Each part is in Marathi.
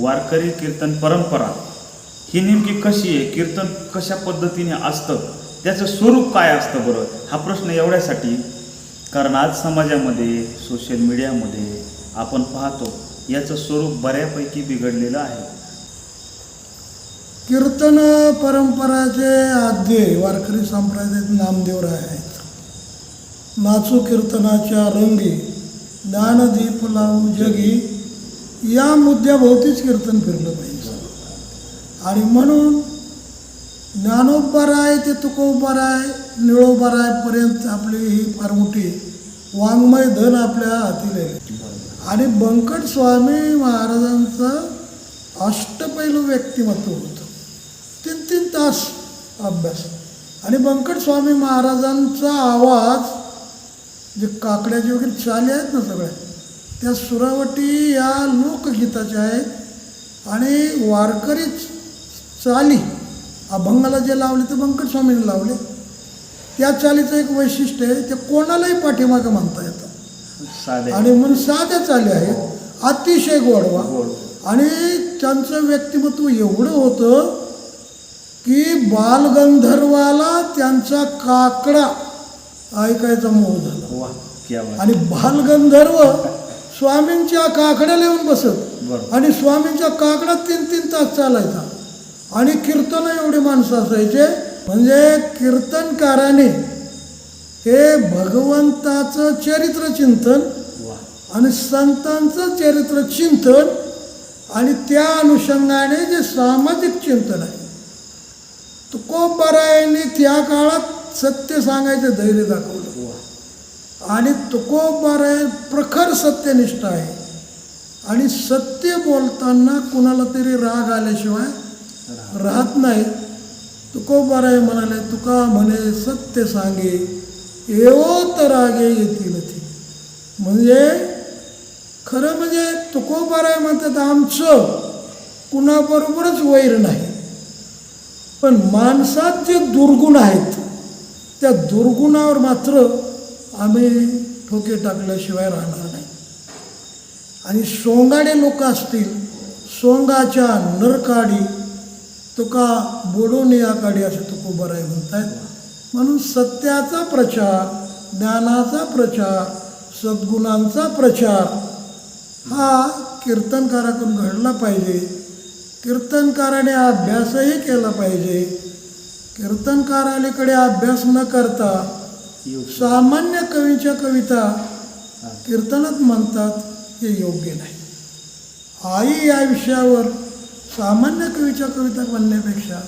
वारकरी कीर्तन परंपरा ही नेमकी कशी आहे? कीर्तन कशा पद्धतीने असतं? त्याचं स्वरूप काय असतं बरं? हा प्रश्न एवढ्यासाठी कारण आज समाजामध्ये सोशल मीडियामध्ये आपण पाहतो याचं स्वरूप बऱ्यापैकी बिघडलेलं आहे. कीर्तन परंपराचे आद्य वारकरी संप्रदायात नामदेवराय आहेत. नाचू कीर्तनाच्या रंगी ज्ञानदीप लावू जगी या मुद्द्याभोवतीच कीर्तन फिरलं पाहिजे. आणि म्हणून ज्ञानोपराय ते तुकोबराय निळोबरायपर्यंत आपली ही फार मोठी वाङ्मय धन आपल्या हाती आहे आणि बंकट स्वामी महाराजांचं अष्टपैलू व्यक्तिमत्व होतं. तीन तीन तास अभ्यास. आणि बंकट स्वामी महाराजांचा आवाज जे काकड्याचे वगैरे चाली आहेत ना सगळ्या त्या सुरावटी या लोकगीताच्या आहेत. आणि वारकरी चाली अभंगाला जे लावले ते बंकट स्वामीने लावले. त्या चालीचं एक वैशिष्ट्य आहे ते कोणालाही पाठीमागं म्हणता येतं. साधे. आणि म्हणून साध्या चाली आहेत अतिशय गोडवा गोड. आणि त्यांचं व्यक्तिमत्व एवढं होतं की बालगंधर्वाला त्यांचा काकडा ऐकायचा मोह झाला. आणि बालगंधर्व स्वामींच्या काकड्याला येऊन बसत. आणि स्वामींच्या काकडा तीन तीन तास चालायचा. आणि कीर्तन एवढे माणसं असायचे. म्हणजे कीर्तनकाराने हे भगवंताचं चरित्र चिंतन वा आणि संतांचं चरित्र चिंतन आणि त्या अनुषंगाने जे सामाजिक चिंतन आहे. तुकोबरायांनी त्या काळात सत्य सांगायचं धैर्य दाखवलं. आणि आणि आहे प्रखर सत्यनिष्ठ आहे. आणि सत्य बोलताना कुणाला तरी राग आल्याशिवाय राहत नाही. तुकोबराय म्हणाले तुका म्हणे सत्य सांगे येवो तर रागे येतील ती म्हणजे खरं म्हणजे तुकोबराय म्हणतात आमचं कुणाबरोबरच वैर नाही. पण माणसात जे दुर्गुण आहेत त्या दुर्गुणावर मात्र आम्ही ठोके टाकल्याशिवाय राहणार नाही. आणि सोंगाडे लोक असतील सोंगाच्या नरकाडी तुका बोडून या काडी बरं आहे म्हणतायत. म्हणून सत्याचा प्रचार ज्ञानाचा प्रचार सद्गुणांचा प्रचार हा कीर्तनकाराकडून घडला पाहिजे. कीर्तनकाराने अभ्यासही केला पाहिजे. कीर्तनकारालीकडे अभ्यास न करता सामान्य कवीच्या कविता कीर्तनात म्हणतात हे योग्य नाही. आई या विषयावर सामान्य कवीच्या कविता म्हणण्यापेक्षा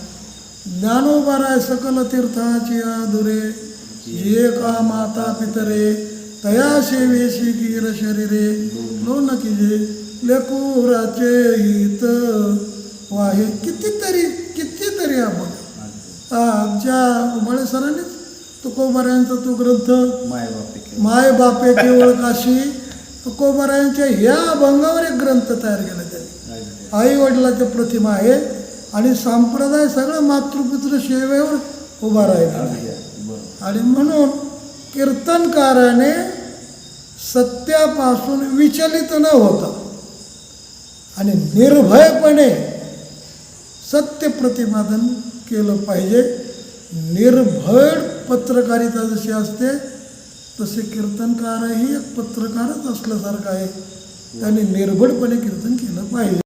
ज्ञानोबाराय सकल तीर्थाची आदुरे जे का माता पितरे तया सेवेशी गिर शरीरे लो न किजे लेकुराचे हित. वाहे कितीतरी कितीतरी आपण आमच्या उमाळे सरांनीच तुकोबारायांचा तो ग्रंथ माय बापे केलं. माय बापे केवळ काशी तुकोबारायांच्या ह्या अभंगावर एक ग्रंथ तयार केला त्यांनी. आई वडिलाच्या प्रतिमा आहे आणि संप्रदाय सगळं मातृपितृ सेवेवर उभा राहिला. आणि म्हणून कीर्तनकाराने सत्यापासून विचलित न होता आणि निर्भयपणे सत्य प्रतिपादन केलं पाहिजे निर्भय पत्रकारिता जशी असते तसे कीर्तनकारही एक पत्रकारच असल्यासारखं आहे. त्याने निर्भडपणे कीर्तन केलं पाहिजे.